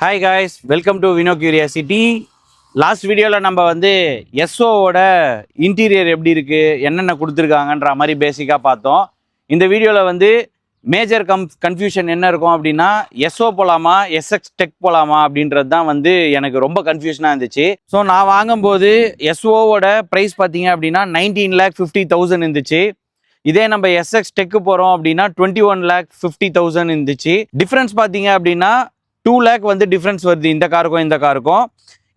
Hi guys welcome to Vino curiosity last வீடியோவில் நம்ம வந்து எஸ்ஓவோட இன்டீரியர் எப்படி இருக்குது என்னென்ன கொடுத்துருக்காங்கன்ற மாதிரி பேசிக்காக பார்த்தோம். இந்த வீடியோவில் வந்து மேஜர் கம் கன்ஃபியூஷன் என்ன இருக்கும் அப்படின்னா எஸ்ஓ போகலாமா எஸ்எக்ஸ் டெக் போகலாமா அப்படின்றது தான் வந்து எனக்கு ரொம்ப கன்ஃபியூஷனாக இருந்துச்சு. ஸோ நான் வாங்கும்போது எஸ்ஓவோட ப்ரைஸ் பார்த்தீங்க அப்படின்னா நைன்டீன் லேக் ஃபிஃப்டி தௌசண்ட் இருந்துச்சு. இதே நம்ம எஸ்எக்ஸ் டெக்கு போகிறோம் அப்படின்னா twenty one lakh fifty thousand இருந்துச்சு. டிஃப்ரென்ஸ் பார்த்தீங்க அப்படின்னா டூ லேக் வந்து டிஃப்ரென்ஸ் வருது. இந்த காருக்கும் இந்த காருக்கும்.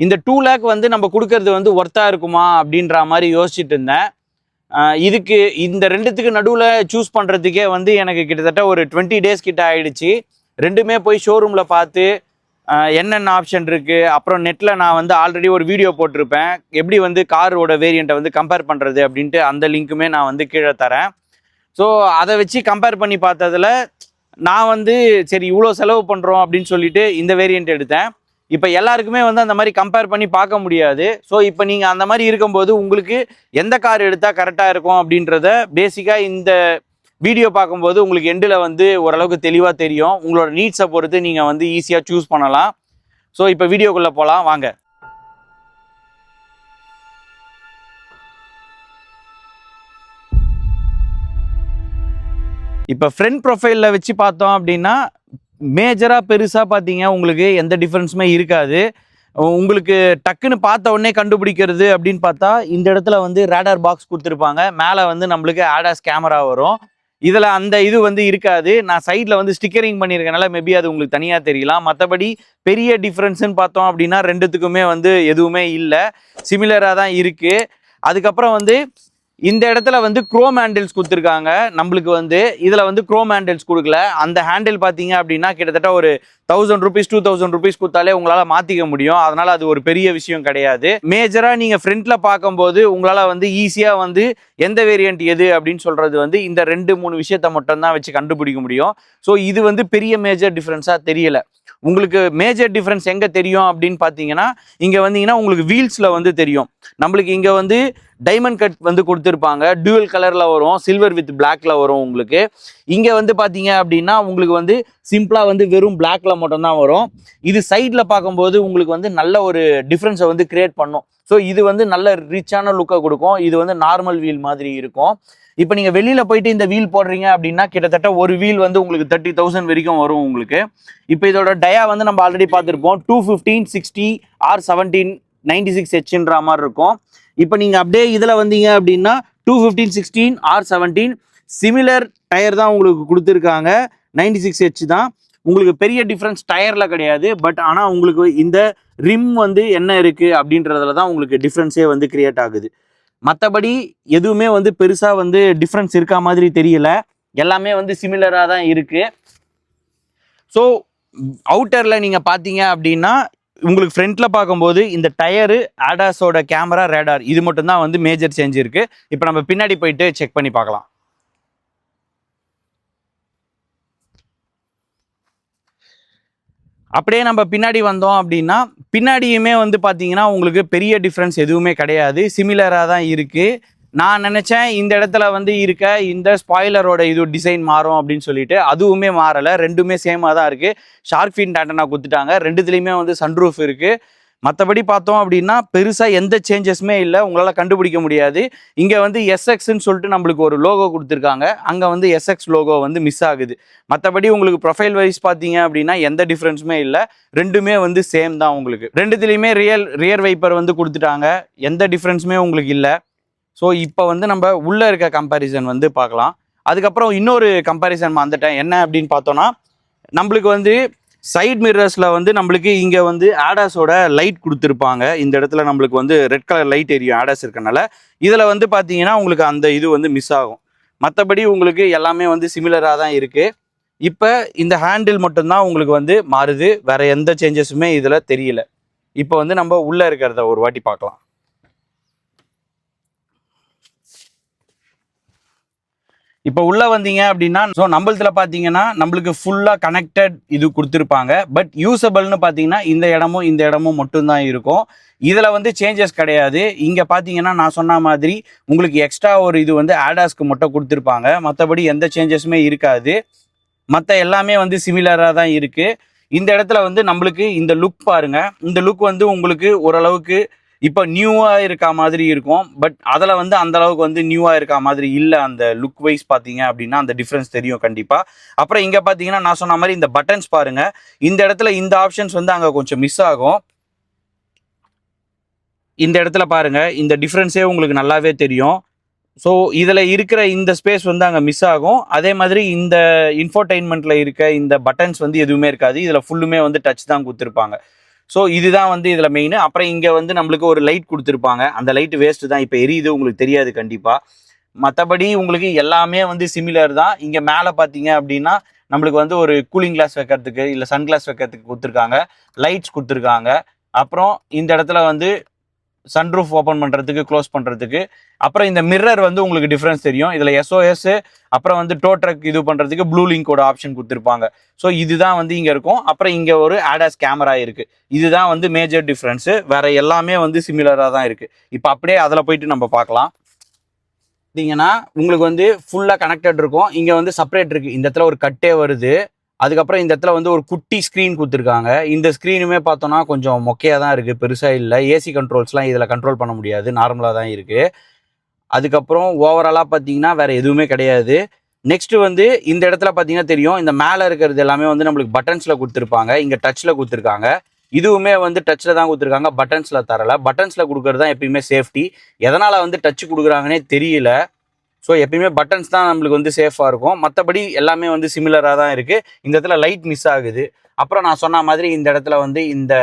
இந்த டூ லேக் வந்து நம்ம கொடுக்கறது வந்து ஒர்த்தாக இருக்குமா அப்படின்ற மாதிரி யோசிச்சுட்டு இருந்தேன். இதுக்கு இந்த ரெண்டுத்துக்கு நடுவில் சூஸ் பண்ணுறதுக்கே வந்து எனக்கு கிட்டத்தட்ட ஒரு டுவெண்ட்டி டேஸ் கிட்ட ஆயிடுச்சு. ரெண்டுமே போய் ஷோரூமில் பார்த்து என்னென்ன ஆப்ஷன் இருக்குது அப்புறம் நெட்டில் நான் வந்து ஆல்ரெடி ஒரு வீடியோ போட்டிருப்பேன். எப்படி வந்து காரோட வேரியண்ட்டை வந்து கம்பேர் பண்ணுறது அப்படின்ட்டு அந்த லிங்க்குமே நான் வந்து கீழே தரேன். ஸோ அதை வச்சு கம்பேர் பண்ணி பார்த்ததுல நான் வந்து சரி இவ்வளோ செலவு பண்ணுறோம் அப்படின்னு சொல்லிட்டு இந்த வேரியண்ட் எடுத்தேன். இப்போ எல்லாருக்குமே வந்து அந்த மாதிரி கம்பேர் பண்ணி பார்க்க முடியாது. ஸோ இப்போ நீங்கள் அந்த மாதிரி இருக்கும்போது உங்களுக்கு எந்த கார் எடுத்தால் கரெக்டாக இருக்கும் அப்படின்றத பேசிக்காக இந்த வீடியோ பார்க்கும்போது உங்களுக்கு எண்டில் வந்து ஓரளவுக்கு தெளிவாக தெரியும். உங்களோட நீட்ஸை பொறுத்து நீங்கள் வந்து ஈஸியாக சூஸ் பண்ணலாம். ஸோ இப்போ வீடியோக்குள்ளே போகலாம் வாங்க. இப்போ ஃப்ரண்ட் ப்ரொஃபைலில் வச்சு பார்த்தோம் அப்படின்னா மேஜராக பெருசாக பார்த்தீங்க உங்களுக்கு எந்த டிஃப்ரென்ஸுமே இருக்காது. உங்களுக்கு டக்குன்னு பார்த்த உடனே கண்டுபிடிக்கிறது அப்படின்னு பார்த்தா இந்த இடத்துல வந்து ரேடார் பாக்ஸ் கொடுத்துருப்பாங்க. மேலே வந்து நம்மளுக்கு ஆடாஸ் கேமரா வரும். இதில் அந்த இது வந்து இருக்காது. நான் சைடில் வந்து ஸ்டிக்கரிங் பண்ணியிருக்கனால மேபி அது உங்களுக்கு தனியாக தெரியலாம். மற்றபடி பெரிய டிஃப்ரென்ஸுன்னு பார்த்தோம் அப்படின்னா ரெண்டுத்துக்குமே வந்து எதுவுமே இல்லை. சிமிலராக தான் இருக்குது அதுக்கப்புறம் வந்து இந்த இடத்துல வந்து குரோம் ஹேண்டில்ஸ் கொடுத்துருக்காங்க. நம்மளுக்கு வந்து இதில் வந்து குரோம் ஹேண்டில்ஸ் கொடுக்கல. அந்த ஹேண்டில் பார்த்தீங்க அப்படின்னா கிட்டத்தட்ட ஒரு thousand rupees two thousand rupees கொடுத்தாலே உங்களால் மாற்றிக்க முடியும். அதனால் அது ஒரு பெரிய விஷயம் கிடையாது. மேஜராக நீங்கள் ஃப்ரண்ட்டில் பார்க்கும்போது உங்களால் வந்து ஈஸியாக வந்து எந்த வேரியண்ட் எது அப்படின்னு சொல்கிறது வந்து இந்த ரெண்டு மூணு விஷயத்த மட்டும்தான் வச்சு கண்டுபிடிக்க முடியும். ஸோ இது வந்து பெரிய மேஜர் டிஃப்ரென்ஸாக தெரியலை. உங்களுக்கு மேஜர் டிஃப்ரென்ஸ் எங்கே தெரியும் அப்படின்னு பார்த்தீங்கன்னா இங்கே வந்தீங்கன்னா உங்களுக்கு வீல்ஸில் வந்து தெரியும். நம்மளுக்கு இங்கே வந்து டைமண்ட் கட் வந்து கொடுத்துருப்பாங்க. டியூவல் கலரில் வரும். சில்வர் வித் பிளாக்ல வரும் உங்களுக்கு. இங்கே வந்து பார்த்தீங்க அப்படின்னா உங்களுக்கு வந்து சிம்பிளாக வந்து வெறும் பிளாக்ல மட்டும்தான் வரும். இது சைடில் பார்க்கும்போது உங்களுக்கு வந்து நல்ல ஒரு டிஃப்ரென்ஸை வந்து கிரியேட் பண்ணும். ஸோ இது வந்து நல்ல ரிச்சான லுக்கை கொடுக்கும். இது வந்து நார்மல் வீல் மாதிரி இருக்கும். இப்போ நீங்கள் வெளியில் போயிட்டு இந்த வீல் போடுறீங்க அப்படின்னா கிட்டத்தட்ட ஒரு வீல் வந்து உங்களுக்கு தேர்ட்டி தௌசண்ட் வரைக்கும் வரும் உங்களுக்கு. இப்போ இதோட டயா வந்து நம்ம ஆல்ரெடி பார்த்துருப்போம். Two fifteen sixty R seventeen ninety six ஹெச்ன்ற மாதிரி இருக்கும். இப்போ நீங்கள் அப்படியே இதில் வந்தீங்க அப்படின்னா two fifteen sixteen R seventeen similar tyre தான் உங்களுக்கு கொடுத்துருக்காங்க. நைன்டி சிக்ஸ் ஹெச் தான். உங்களுக்கு பெரிய டிஃப்ரென்ஸ் டயரில் கிடையாது. பட் ஆனால் உங்களுக்கு இந்த ரிம் வந்து என்ன இருக்குது அப்படின்றதுல தான் உங்களுக்கு டிஃப்ரென்ஸே வந்து கிரியேட் ஆகுது. மற்றபடி எதுவுமே வந்து பெருசாக வந்து டிஃப்ரென்ஸ் இருக்கா மாதிரி தெரியல. எல்லாமே வந்து சிமிலராக தான் இருக்குது ஸோ அவுட்டரில் நீங்கள் பார்த்தீங்க அப்படின்னா உங்களுக்கு ஃப்ரண்ட்ல பார்க்கும்போது இந்த டயரு ஆடாஸோட கேமரா ரேடார் இது மட்டும்தான் வந்து மேஜர் சேஞ்ச் இருக்கு. இப்போ நம்ம பின்னாடி போயிட்டு செக் பண்ணி பார்க்கலாம். அப்படியே நம்ம பின்னாடி வந்தோம் அப்படின்னா பின்னாடியுமே வந்து பார்த்தீங்கன்னா உங்களுக்கு பெரிய டிஃப்ரென்ஸ் எதுவுமே கிடையாது. சிமிலராக தான் இருக்குது நான் நினச்சேன் இந்த இடத்துல வந்து இருக்க இந்த ஸ்பாய்லரோட இது டிசைன் மாறும் அப்படின்னு சொல்லிட்டு அதுவுமே மாறலை. ரெண்டுமே சேமாக தான் இருக்குது ஷார்க் ஃபின் டேண்டனா கொடுத்துட்டாங்க ரெண்டுத்துலேயுமே வந்து சன்ரூஃப் இருக்குது மற்றபடி பார்த்தோம் அப்படின்னா பெருசாக எந்த சேஞ்சஸுமே இல்லை. உங்களால் கண்டுபிடிக்க முடியாது. இங்கே வந்து எஸ்எக்ஸ்ன்னு சொல்லிட்டு நம்மளுக்கு ஒரு லோகோ கொடுத்துருக்காங்க. அங்கே வந்து எஸ்எக்ஸ் லோகோ வந்து மிஸ் ஆகுது. மற்றபடி உங்களுக்கு ப்ரொஃபைல் வைஸ் பார்த்தீங்க அப்படின்னா எந்த டிஃப்ரென்ஸுமே இல்லை. ரெண்டுமே வந்து சேம் தான் உங்களுக்கு. ரெண்டுத்துலேயுமே ரியல் ரியர் வைப்பர் வந்து கொடுத்துட்டாங்க. எந்த டிஃப்ரென்ஸுமே உங்களுக்கு இல்லை. ஸோ இப்போ வந்து நம்ம உள்ளே இருக்க கம்பேரிசன் வந்து பார்க்கலாம். அதுக்கப்புறம் இன்னொரு கம்பேரிசன் வந்துட்டேன். என்ன அப்படின்னு பார்த்தோன்னா நம்மளுக்கு வந்து சைட் மிரர்ஸில் வந்து நம்மளுக்கு இங்கே வந்து ஆடாஸோட லைட் கொடுத்துருப்பாங்க. இந்த இடத்துல நம்மளுக்கு வந்து ரெட் கலர் லைட் எரியும் ஆடாஸ் இருக்கனால. இதில் வந்து பார்த்தீங்கன்னா உங்களுக்கு அந்த இது வந்து மிஸ் ஆகும். மற்றபடி உங்களுக்கு எல்லாமே வந்து சிமிலராக தான் இருக்குது இப்போ இந்த ஹேண்டில் மட்டும்தான் உங்களுக்கு வந்து மாறுது. வேறு எந்த சேஞ்சஸுமே இதில் தெரியல. இப்போ வந்து நம்ம உள்ளே இருக்கிறத ஒரு வாட்டி பார்க்கலாம். இப்போ உள்ள வந்தீங்க அப்படின்னா ஸோ நம்மளத்தில் பார்த்தீங்கன்னா நம்மளுக்கு ஃபுல்லாக கனெக்டட் இது கொடுத்துருப்பாங்க. பட் யூசபிள்னு பார்த்தீங்கன்னா இந்த இடமும் இந்த இடமும் மட்டும்தான் இருக்கும். இதில் வந்து சேஞ்சஸ் கிடையாது. இங்கே பார்த்தீங்கன்னா நான் சொன்ன மாதிரி உங்களுக்கு எக்ஸ்ட்ரா ஒரு இது வந்து ஆடாஸ்க்கு மட்டும் கொடுத்துருப்பாங்க. மற்றபடி எந்த சேஞ்சஸுமே இருக்காது. மற்ற எல்லாமே வந்து சிமிலராக தான் இருக்குது இந்த இடத்துல வந்து நம்மளுக்கு இந்த லுக் பாருங்கள் இந்த லுக் வந்து உங்களுக்கு ஓரளவுக்கு இப்போ நியூவாக இருக்கா மாதிரி இருக்கும். பட் அதில் வந்து அந்த அளவுக்கு வந்து நியூவாக இருக்கா மாதிரி இல்லை அந்த லுக் வைஸ் பார்த்தீங்க அப்படின்னா அந்த டிஃப்ரென்ஸ் தெரியும் கண்டிப்பாக அப்புறம் இங்கே பார்த்தீங்கன்னா நான் சொன்ன மாதிரி இந்த பட்டன்ஸ் பாருங்க. இந்த இடத்துல இந்த ஆப்ஷன்ஸ் வந்து அங்கே கொஞ்சம் மிஸ் ஆகும். இந்த இடத்துல பாருங்க. இந்த டிஃப்ரென்ஸே உங்களுக்கு நல்லாவே தெரியும். ஸோ இதில் இருக்கிற இந்த ஸ்பேஸ் வந்து அங்கே மிஸ் ஆகும். அதே மாதிரி இந்த இன்ஃபோடைன்மெண்ட்டில் இருக்க இந்த பட்டன்ஸ் வந்து எதுவுமே இருக்காது. இதில் ஃபுல்லுமே வந்து டச் தான் கொடுத்துருப்பாங்க. ஸோ இதுதான் வந்து இதில் மெயின் அப்புறம் இங்கே வந்து நம்மளுக்கு ஒரு லைட் கொடுத்துருப்பாங்க. அந்த லைட் வேஸ்ட்டு தான் இப்போ எரியுது உங்களுக்கு தெரியாது கண்டிப்பாக மற்றபடி உங்களுக்கு எல்லாமே வந்து சிமிலர் தான். இங்கே மேலே பார்த்தீங்க அப்படின்னா நம்மளுக்கு வந்து ஒரு கூலிங் கிளாஸ் வைக்கிறதுக்கு இல்லை சன் கிளாஸ் வைக்கிறதுக்கு கொடுத்துருக்காங்க. லைட்ஸ் கொடுத்துருக்காங்க. அப்புறம் இந்த இடத்துல வந்து சன்ரூஃப் ஓப்பன் பண்ணுறதுக்கு க்ளோஸ் பண்ணுறதுக்கு அப்புறம் இந்த மிரர் வந்து உங்களுக்கு டிஃப்ரென்ஸ் தெரியும். இதில் எஸ்ஓஎஸ் அப்புறம் வந்து டோ ட்ரக் இது பண்ணுறதுக்கு ப்ளூ லிங்கோட ஆப்ஷன் கொடுத்துருப்பாங்க. ஸோ இதுதான் வந்து இங்கே இருக்கும். அப்புறம் இங்கே ஒரு ஆடாஸ் கேமரா இருக்குது இதுதான் வந்து மேஜர் டிஃப்ரென்ஸு வேறு எல்லாமே வந்து சிமிலராக தான் இருக்குது இப்போ அப்படியே அதில் போயிட்டு நம்ம பார்க்கலாம். பார்த்தீங்கன்னா உங்களுக்கு வந்து ஃபுல்லாக கனெக்டட் இருக்கும். இங்கே வந்து செப்பரேட் இருக்குது இந்த இடத்துல ஒரு கட்டே வருது. அதுக்கப்புறம் இந்த இடத்துல வந்து ஒரு குட்டி ஸ்க்ரீன் கொடுத்துருக்காங்க. இந்த ஸ்க்ரீனுமே பார்த்தோன்னா கொஞ்சம் மொக்கையாக தான் இருக்குது பெருசாக இல்லை. ஏசி கண்ட்ரோல்ஸ்லாம் இதில் கண்ட்ரோல் பண்ண முடியாது. நார்மலாக தான் இருக்குது அதுக்கப்புறம் ஓவராலாக பார்த்தீங்கன்னா வேறு எதுவுமே கிடையாது. நெக்ஸ்ட் வந்து இந்த இடத்துல பார்த்தீங்கன்னா தெரியும். இந்த மேலே இருக்கிறது எல்லாமே வந்து நம்மளுக்கு பட்டன்ஸில் கொடுத்துருப்பாங்க. இங்கே டச்சில் கொடுத்துருக்காங்க. இதுவுமே வந்து டச்சில் தான் கொடுத்துருக்காங்க. பட்டன்ஸில் தரல. பட்டன்ஸில் கொடுக்குறது தான் எப்பயுமே சேஃப்டி எதனால் வந்து டச் கொடுக்குறாங்கன்னே தெரியல. ஸோ எப்பயுமே பட்டன்ஸ் தான் நம்மளுக்கு வந்து சேஃபாக இருக்கும். மற்றபடி எல்லாமே வந்து சிமிலராக தான் இருக்குது இந்த இடத்துல லைட் மிஸ் ஆகுது. அப்புறம் நான் சொன்ன மாதிரி இந்த இடத்துல வந்து இந்த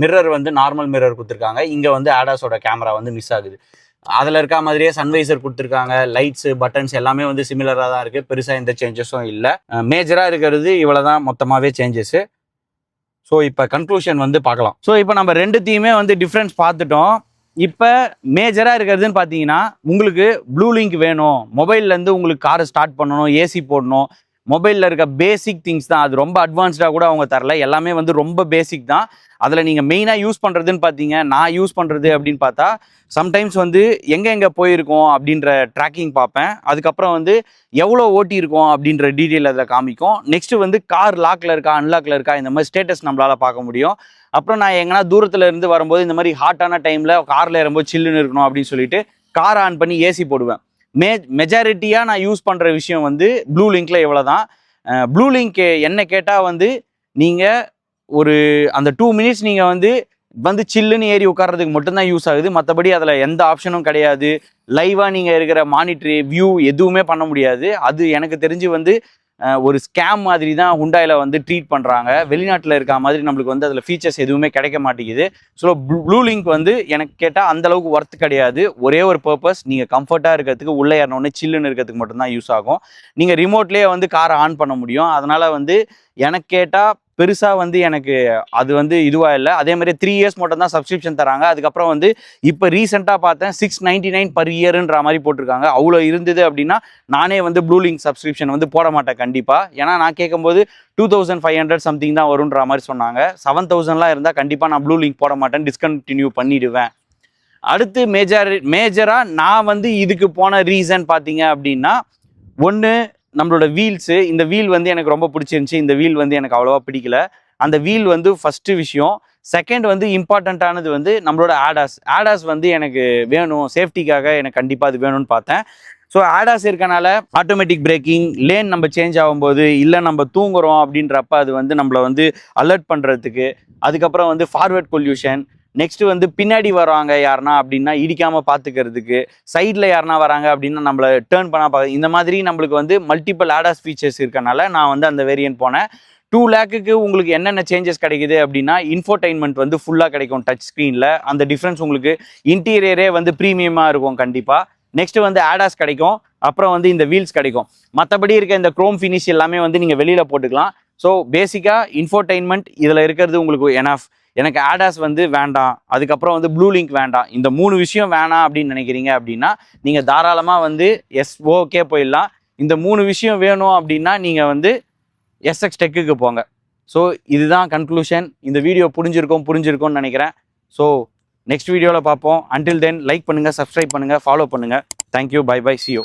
மிரர் வந்து நார்மல் மிரர் கொடுத்துருக்காங்க. இங்கே வந்து ஆடாஸோட கேமரா வந்து மிஸ் ஆகுது. அதில் இருக்க மாதிரியே சன்வைசர் கொடுத்துருக்காங்க. லைட்ஸு பட்டன்ஸ் எல்லாமே வந்து சிமிலராக தான் இருக்குது பெருசாக எந்த சேஞ்சஸும் இல்லை. மேஜராக இருக்கிறது இவ்வளோ தான் மொத்தமாகவே சேஞ்சஸ்ஸு ஸோ இப்போ கன்க்ளூஷன் வந்து பார்க்கலாம். ஸோ இப்போ நம்ம ரெண்டுத்தையுமே வந்து டிஃப்ரென்ஸ் பார்த்துட்டோம். இப்போ மேஜராக இருக்கிறதுன்னு பார்த்தீங்கன்னா உங்களுக்கு ப்ளூ லிங்க் வேணும் மொபைல்லேருந்து உங்களுக்கு காரை ஸ்டார்ட் பண்ணணும் ஏசி போடணும். மொபைலில் இருக்க பேசிக் திங்ஸ் தான். அது ரொம்ப அட்வான்ஸ்டாக கூட அவங்க தரல. எல்லாமே வந்து ரொம்ப பேசிக் தான். அதில் நீங்கள் மெயினாக யூஸ் பண்ணுறதுன்னு பார்த்தீங்க நான் யூஸ் பண்ணுறது அப்படின்னு பார்த்தா சம்டைம்ஸ் வந்து எங்கே எங்கே போயிருக்கோம் அப்படின்ற ட்ராக்கிங் பார்ப்பேன். அதுக்கப்புறம் வந்து எவ்வளோ ஓட்டியிருக்கோம் அப்படின்ற டீட்டெயில் அதில் காமிக்கும். நெக்ஸ்ட்டு வந்து கார் லாக்கில் இருக்கா அன்லாக்ல இருக்கா இந்த மாதிரி ஸ்டேட்டஸ் நம்மளால் பார்க்க முடியும். அப்புறம் நான் எங்கன்னா தூரத்தில் இருந்து வரும்போது இந்த மாதிரி ஹாட்டான டைமில் காரில் ஏறும்போது சில்லுன்னு இருக்கணும் அப்படின்னு சொல்லிட்டு கார் ஆன் பண்ணி ஏசி போடுவேன். மே மெஜாரிட்டியாக நான் யூஸ் பண்ணுற விஷயம் வந்து ப்ளூ லிங்க்கில் இவ்வளோ தான் ப்ளூ லிங்க் என்ன கேட்டால் வந்து நீங்கள் ஒரு அந்த டூ மினிட்ஸ் நீங்கள் வந்து வந்து சில்லுன்னு ஏறி உட்கார்றதுக்கு மட்டும்தான் யூஸ் ஆகுது. மற்றபடி அதில் எந்த ஆப்ஷனும் கிடையாது. லைவாக நீங்கள் இருக்கிற மானிட்ரு வியூ எதுவுமே பண்ண முடியாது. அது எனக்கு தெரிஞ்சு வந்து ஒரு ஸ்கேம் மாதிரி தான் ஹுண்டாயில் வந்து ட்ரீட் பண்ணுறாங்க வெளிநாட்டில் இருக்க மாதிரி நம்மளுக்கு வந்து அதில் ஃபீச்சர்ஸ் எதுவுமே கிடைக்க மாட்டேங்குது. ஸோ ப்ளூ லிங்க் வந்து எனக்கு கேட்டால் அந்தளவுக்கு ஒர்த்து கிடையாது. ஒரே ஒரு பர்பஸ் நீங்கள் கம்ஃபர்ட்டாக இருக்கிறதுக்கு உள்ளே ஏறினோடனே சில்லுன்னு இருக்கிறதுக்கு மட்டும்தான் யூஸ் ஆகும். நீங்கள் ரிமோட்லேயே வந்து காரை ஆன் பண்ண முடியும். அதனால் வந்து எனக்கு கேட்டால் பெருசாக வந்து எனக்கு அது வந்து இதுவாக இல்லை. அதே மாதிரி த்ரீ இயர்ஸ் மட்டும் தான் சப்ஸ்கிரிப்ஷன் தராங்க. அதுக்கப்புறம் வந்து இப்போ ரீசெண்டாக பார்த்தேன் சிக்ஸ் நைன்டி நைன் பர் இயருன்ற மாதிரி போட்டிருக்காங்க. அவ்வளோ இருந்தது அப்படின்னா நானே வந்து ப்ளூ லிங்க் சப்ஸ்கிரிப்ஷன் வந்து போட மாட்டேன் கண்டிப்பாக ஏன்னா நான் கேட்கும்போது two thousand five hundred something தான் வரும்ன்ற மாதிரி சொன்னாங்க. செவன் தௌசண்ட்லாம் இருந்தால் கண்டிப்பாக நான் ப்ளூ லிங்க் போட மாட்டேன். டிஸ்கண்டினியூ பண்ணிடுவேன். அடுத்து மேஜர் மேஜராக நான் வந்து இதுக்கு போன ரீசன் பார்த்தீங்க அப்படின்னா ஒன்று நம்மளோட வீல்ஸு இந்த வீல் வந்து எனக்கு ரொம்ப பிடிச்சிருந்துச்சி. இந்த வீல் வந்து எனக்கு அவ்வளோவா பிடிக்கல. அந்த வீல் வந்து ஃபஸ்ட்டு விஷயம். செகண்ட் வந்து இம்பார்ட்டண்ட்டானது வந்து நம்மளோட ஆடாஸ் ஆடாஸ் வந்து எனக்கு வேணும். சேஃப்டிக்காக எனக்கு கண்டிப்பாக அது வேணும்னு பார்த்தேன். ஸோ ஆடாஸ் இருக்கனால ஆட்டோமேட்டிக் பிரேக்கிங் லேன் நம்ம சேஞ்ச் ஆகும்போது இல்லை நம்ம தூங்குறோம் அப்படின்றப்ப அது வந்து நம்மளை வந்து அலர்ட் பண்ணுறதுக்கு அதுக்கப்புறம் வந்து ஃபார்வர்ட் பொல்யூஷன் நெக்ஸ்ட் வந்து பின்னாடி வராங்க யாருனா அப்படின்னா இடிக்காம பார்த்துக்கிறதுக்கு சைடில் யாருனா வராங்க அப்படின்னா நம்மளை டேர்ன் பண்ணா பார்க்க இந்த மாதிரி நம்மளுக்கு வந்து மல்டிபிள் ஆடாஸ் ஃபீச்சர்ஸ் இருக்கனால நான் வந்து அந்த வேரியன்ட் போனேன். டூ லேக்குக்கு உங்களுக்கு என்னென்ன சேஞ்சஸ் கிடைக்குது அப்படின்னா இன்ஃபோடைன்மெண்ட் வந்து ஃபுல்லாக கிடைக்கும் டச் ஸ்க்ரீனில் அந்த டிஃப்ரென்ஸ் உங்களுக்கு இன்டீரியரே வந்து ப்ரீமியமாக இருக்கும் கண்டிப்பாக நெக்ஸ்ட் வந்து ஆடாஸ் கிடைக்கும். அப்புறம் வந்து இந்த வீல்ஸ் கிடைக்கும். மற்றபடி இருக்க இந்த க்ரோம் ஃபினிஷ் எல்லாமே வந்து நீங்கள் வெளியில் போட்டுக்கலாம். ஸோ பேசிக்காக இன்ஃபோர்டெயின்மெண்ட் இதில் இருக்கிறது உங்களுக்கு எனஃப் எனக்கு ஆடாஸ் வந்து வேண்டாம். அதுக்கப்புறம் வந்து ப்ளூ லிங்க் வேண்டாம். இந்த மூணு விஷயம் வேணாம் அப்படின்னு நினைக்கிறீங்க அப்படின்னா நீங்கள் தாராளமாக வந்து எஸ் ஓகே போயிடலாம். இந்த மூணு விஷயம் வேணும் அப்படின்னா நீங்கள் வந்து எஸ்எக்ஸ் டெக்குக்கு போங்க. ஸோ இதுதான் கன்க்ளூஷன் இந்த வீடியோ புரிஞ்சிருக்கும் புரிஞ்சிருக்கும்னு நினைக்கிறேன். ஸோ நெக்ஸ்ட் வீடியோவில் பார்ப்போம். அன்டில் தென் லைக் பண்ணுங்கள் சப்ஸ்கிரைப் பண்ணுங்கள் ஃபாலோ பண்ணுங்கள் thank you bye bye ciao